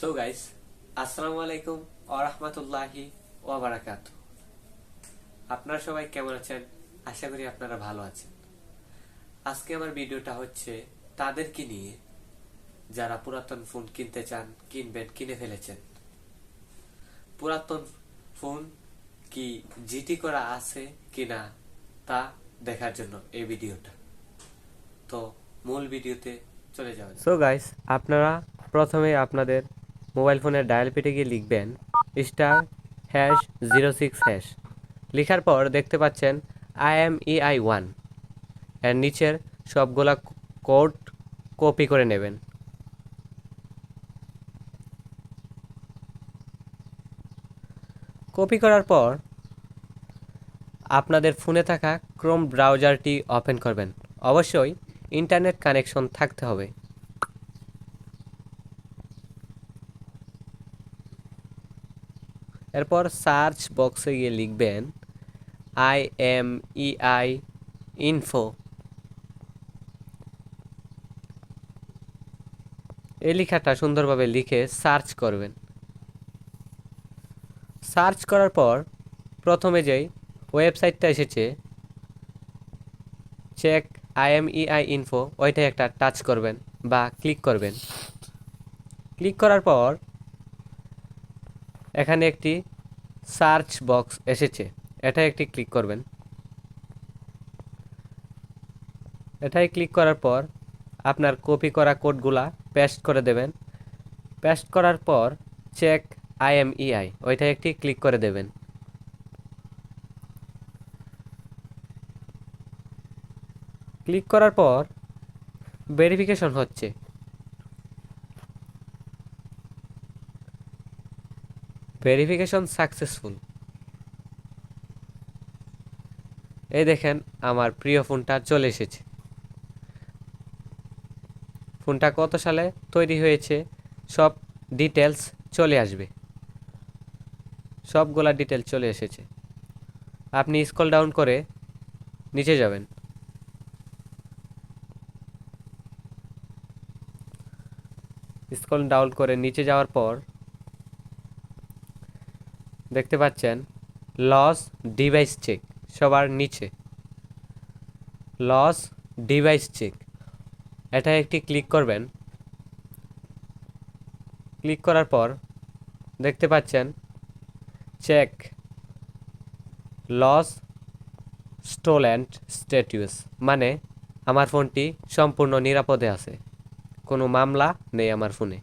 So guys আসসালামু আলাইকুম ওয়া রাহমাতুল্লাহি ওয়া বারাকাতু আপনারা সবাই কেমন আছেন? আশা করি আপনারা ভালো আছেন। আজকে আমার ভিডিওটা হচ্ছে তাদেরকে নিয়ে যারা পুরাতন ফোন কিনতে চান, কিনবেন, কিনে ফেলেছেন। পুরাতন ফোন কি জিটি করা আছে কিনা তা দেখার জন্য এই ভিডিওটা। তো মূল ভিডিওতে চলে যাওয়া সো গাইস আপনারা প্রথমে আপনাদের মোবাইল ফোনের ডায়াল পেটে গিয়ে লিখবেন star hash zero six hash. লেখার পর দেখতে পাচ্ছেন আই এম ই আই ওয়ানের নিচের সবগুলা কোড কপি করে নেবেন। কপি করার পর আপনাদের ফোনে থাকা ক্রোম ব্রাউজারটি ওপেন করবেন। অবশ্যই ইন্টারনেট কানেকশন থাকতে হবে। এরপর সার্চ বক্সে গিয়ে লিখবেন I M E I info এই লেখাটা সুন্দরভাবে লিখে সার্চ করবেন। সার্চ করার পর প্রথমে যেই ওয়েবসাইটটা এসেছে, চেক আইএমইআই ইনফো ওইটাই একটা টাচ করবেন বা ক্লিক করবেন। ক্লিক করার পর এখানে একটি সার্চ বক্স এসেছে। এটা একটি ক্লিক করবেন। এটাই ক্লিক করার পর আপনার কপি করা কোডগুলা পেস্ট করে দেবেন। পেস্ট করার পর চেক আইএমইআই ওইটাই একটি ক্লিক করে দেবেন। ক্লিক করার পর ভেরিফিকেশন হচ্ছে। ভেরিফিকেশন সাকসেসফুল এই দেখেন, আমার প্রিয় ফোনটা চলে এসেছে। ফোনটা কত সালে তৈরি হয়েছে, সব ডিটেলস চলে আসবে। সবগুলা ডিটেলস চলে এসেছে। আপনি স্কল ডাউন করে নিচে যাবেন। স্কল ডাউন করে নিচে যাওয়ার পর দেখতে পাচ্ছেন? লস ডিভাইস চেক সবার নিচে। লস ডিভাইস চেক এটা একটি ক্লিক করবেন। ক্লিক করার পর দেখতে পাচ্ছেন check lost stolen and status মানে আমার ফোনটি সম্পূর্ণ নিরাপদে আছে। কোনো মামলা নেই আমার ফোনে।